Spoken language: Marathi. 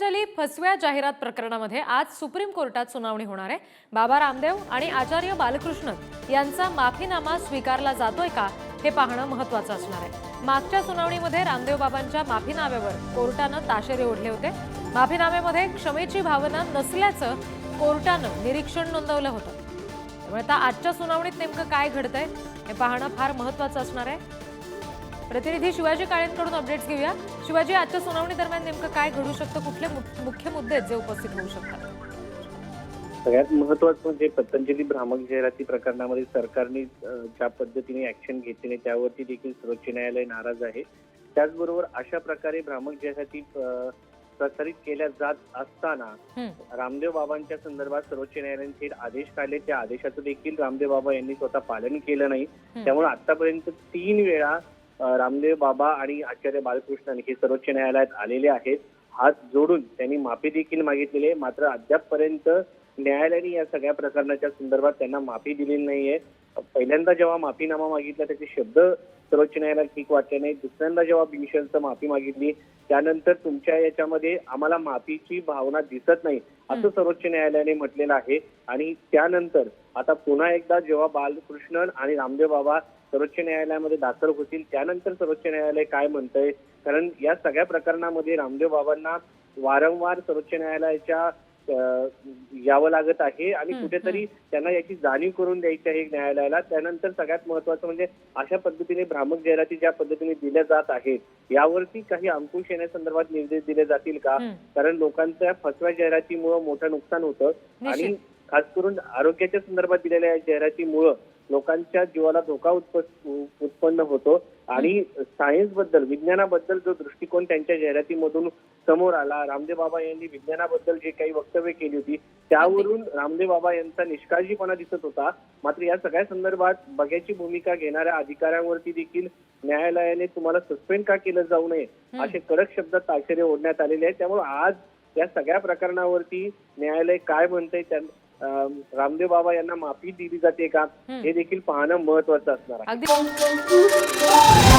पतंजली फसव्या जाहिरात प्रकरणामध्ये आज सुप्रीम कोर्टात सुनावणी होणार आहे. बाबा रामदेव आणि आचार्य बालकृष्णन यांचा माफीनामा स्वीकारला जातोय का हे पाहणं महत्वाचं असणार आहे. मागच्या सुनावणीमध्ये रामदेव बाबांच्या माफीनाम्यावर कोर्टानं ताशेरे ओढले होते. माफीनाम्यामध्ये क्षमेची भावना नसल्याचं कोर्टानं निरीक्षण नोंदवलं होतं. त्यामुळे आता आजच्या सुनावणीत नेमकं काय घडतंय हे पाहणं फार महत्वाचं असणार आहे. प्रतिनिधी शिवाजी काळेंकडून अपडेट्स घेऊया. शिवाजी आजच्या सुनावणी दरम्यान नेमकं काय घडू शकतं? कुठले मुख्य मुद्दे आहेत जे उपस्थित होऊ शकतात? सगळ्यात महत्वाचं म्हणजे पतंजली भ्रामक जाहिराती प्रकरणामध्ये सरकारने ज्या पद्धतीने ऍक्शन घेतली त्यावरती देखील सर्वोच्च न्यायालय नाराज आहे. त्याचबरोबर अशा प्रकारे भ्रामक जाहिराती प्रसारित केल्या जात असताना. रामदेव बाबांच्या संदर्भात सर्वोच्च न्यायालयाने थेट आदेश काढले. त्या आदेशाचं देखील रामदेव बाबा यांनी स्वतः पालन केलं नाही. त्यामुळे आतापर्यंत तीन वेळा रामदेव बाबा आणि आचार्य बालकृष्णन हे सर्वोच्च न्यायालयात आलेले आहेत. हात जोडून त्यांनी माफी देखील मागितलेली आहे. मात्र अद्यापपर्यंत न्यायालयाने या सगळ्या प्रकरणाच्या संदर्भात त्यांना माफी दिलेली नाहीये. पहिल्यांदा जेव्हा माफीनामा मागितला त्याचे शब्द सर्वोच्च न्यायालयात ठीक वाटले नाही दुसऱ्यांदा जेव्हा बिनशर्त माफी मागितली त्यानंतर तुमच्या याच्यामध्ये आम्हाला माफीची भावना दिसत नाही असं सर्वोच्च न्यायालयाने म्हटलेलं आहे. आणि त्यानंतर आता पुन्हा एकदा जेव्हा बालकृष्णन आणि रामदेव बाबा सर्वोच्च न्यायालयामध्ये दाखल होतील त्यानंतर सर्वोच्च न्यायालय काय म्हणतंय कारण या सगळ्या प्रकरणामध्ये रामदेव बाबांना वारंवार सर्वोच्च न्यायालयाच्या यावं लागत आहे आणि कुठेतरी त्यांना याची जाणीव करून द्यायची आहे न्यायालयाला त्यानंतर सगळ्यात महत्वाचं म्हणजे अशा पद्धतीने भ्रामक जाहिराती ज्या पद्धतीने दिल्या जात आहेत यावरती काही अंकुश येण्यासंदर्भात निर्देश दिले जातील का. कारण लोकांच्या फसव्या जाहिरातीमुळे मोठं नुकसान होतं आणि. खास करून आरोग्याच्या संदर्भात दिलेल्या या जाहिरातीमुळं लोकांच्या जीवाला धोका उत्प- उत्पन्न होतो. आणि सायन्सबद्दल विज्ञानाबद्दल जो दृष्टिकोन त्यांच्या जाहिरातीमधून समोर आला रामदेव बाबा यांनी विज्ञानाबद्दल जे काही वक्तव्य केली होती त्यावरून रामदेव बाबा यांचा निष्काळजीपणा दिसत होता. मात्र या सगळ्या संदर्भात बघ्याची भूमिका घेणाऱ्या अधिकाऱ्यांवरती देखील न्यायालयाने तुम्हाला सस्पेंड का केलं जाऊ नये. असे कडक शब्दात ताशेरे ओढण्यात आलेले आहेत. त्यामुळे आज या सगळ्या प्रकरणावरती न्यायालय काय म्हणतंय रामदेव बाबा यांना माफी दिली जाते का? हं. देखील पाहणं महत्वाचं असणार आहे.